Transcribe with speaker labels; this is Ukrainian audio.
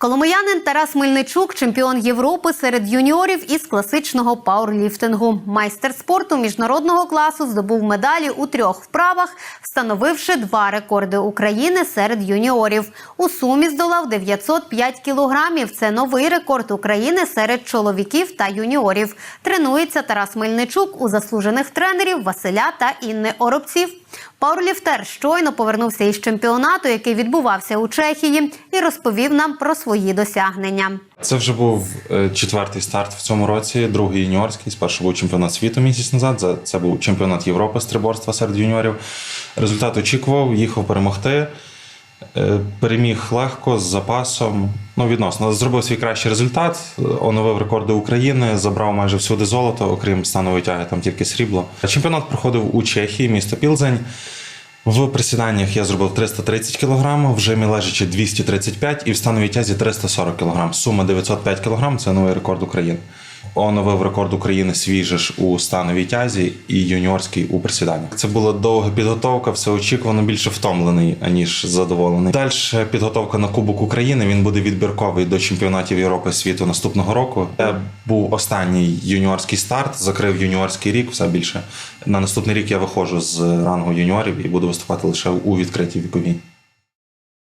Speaker 1: Коломиянин Тарас Мельничук, чемпіон Європи серед юніорів із класичного пауерліфтингу. Майстер спорту міжнародного класу здобув медалі у трьох вправах, встановивши два рекорди України серед юніорів. У сумі здолав 905 кілограмів. Це новий рекорд України серед чоловіків та юніорів. Тренується Тарас Мельничук у заслужених тренерів Василя та Інни Оробців. Пауерліфтер щойно повернувся із чемпіонату, який відбувався у Чехії, і розповів нам про свої досягнення.
Speaker 2: Це вже був е, четвертий старт в цьому році, другий юніорський. Спершу був чемпіонат світу місяць назад. за- Це був чемпіонат Європи з триборства серед юніорів. Результат очікував, їхав перемогти. Е, Переміг легко з запасом. Ну, відносно, зробив свій кращий результат, оновив рекорди України, забрав майже всюди золото, окрім станової тяги, там тільки срібло. Чемпіонат проходив у Чехії, місто Пілзень. В присіданнях я зробив 330 кг, в жимі лежачи 235 і в становій тязі 340 кг. Сума 905 кг – це новий рекорд України. Оновив рекорд України свій ж у становій тязі і юніорський у присіданнях. Це була довга підготовка, все очікувано, більше втомлений, аніж задоволений. Далі підготовка на Кубок України. Він буде відбірковий до чемпіонатів Європи світу наступного року. Це був останній юніорський старт, закрив юніорський рік, все більше. На наступний рік я виходжу з рангу юніорів і буду виступати лише у відкритій віковій.